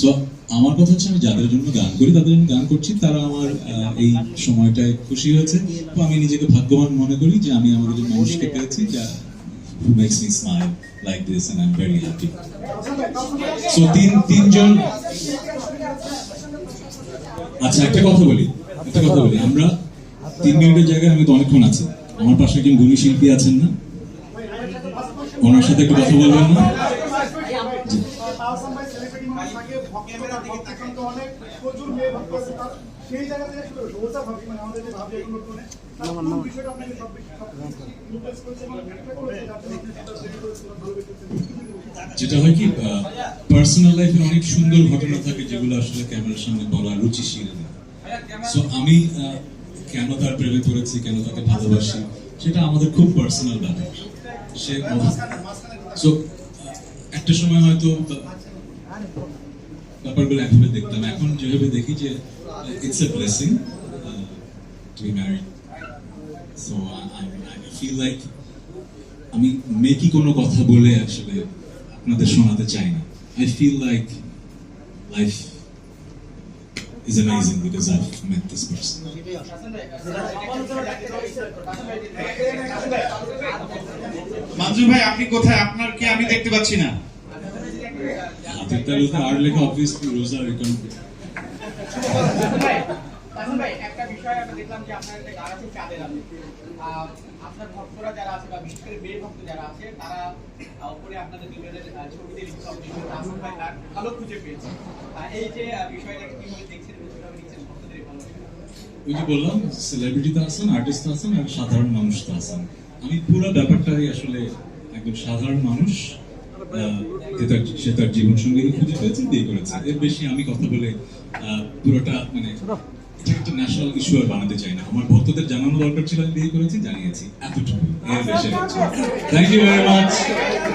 So আমার কথা হচ্ছে আমি যাদের জন্য গান করি, তাদের জন্য গান করছি, তারা আমার এই সময়টায় খুশি হয়েছে। তো আমি নিজেকে ভাগ্যবান মনে করি যে আমি আমার একজন মানুষকে পেয়েছি যা who makes me smile like this and I'm very happy. So, তিন, তিনজন আচ্ছা একটা কথা বলি, একটা কথা বলি। আমরা তিন মিনিটের জায়গায় আমি তো অনেকক্ষণ আছি। আমার পাশে একজন গুণী শিল্পী আছেন না। ওনার সাথে একটু কথা বলবেন না? সেই জায়গা থেকে শুরু। ভাবি মানে আমাদের যে ভাবি এগুলো করে, বিষয়টা আপনাকে সব এবং। যেটা হয় কি পার্সোনাল লাইফে অনেক সুন্দর ঘটনা থাকে যেগুলো আসলে ক্যামেরার সামনে বলা রুচিশীল না সো আমি কেন তার প্রেমে পড়েছি কেন তাকে ভালোবাসি সেটা আমাদের খুব পার্সোনাল ব্যাপার সে সো একটা সময় হয়তো ব্যাপারগুলো একভাবে দেখতাম। এখন যেভাবে দেখি যে it's a blessing to be so I feel like আমি মেকি কোনো কথা বলে আসলে আপনাদের শোনাতে চাই না। I feel like life is amazing because I've met this person. Manju ভাই আপনি কোথায়? আপনার কি আমি দেখতে পাচ্ছি না? হাতের তালুতে আর লেখা অবভিয়াসলি রোজা রিকন ভাই একটা বিষয় আমরা দেখলাম যে আপনার একটা গান আছে চাঁদের আলো। আপনার ভক্তরা যারা আছে বা বিশেষ করে মেয়ে ভক্ত যারা আছে তারা উপরে আপনাদের দুজনের ছবিতে লিখছে অবশ্যই আসল ভাই গান ভালো খুঁজে পেয়েছে। এই যে বিষয়টাকে কীভাবে দেখছেন কীভাবে দেখছেন ভক্তদের এই ওই যে বললাম সেলিব্রিটি তো আছেন আর্টিস্ট আছেন আর সাধারণ মানুষ তো আছেন। আমি পুরো ব্যাপারটাই আসলে একজন সাধারণ মানুষ সে তার জীবন সঙ্গী খুঁজে পেয়েছে, বিয়ে করেছে। এর বেশি আমি কথা বলে পুরোটা মানে একটা ন্যাশনাল ইস্যু আর বানাতে চাই না। আমার ভক্তদের জানানো দরকার ছিল বিয়ে করেছি, জানিয়েছি। এতটুকু থ্যাংক ইউ ভেরি মাচ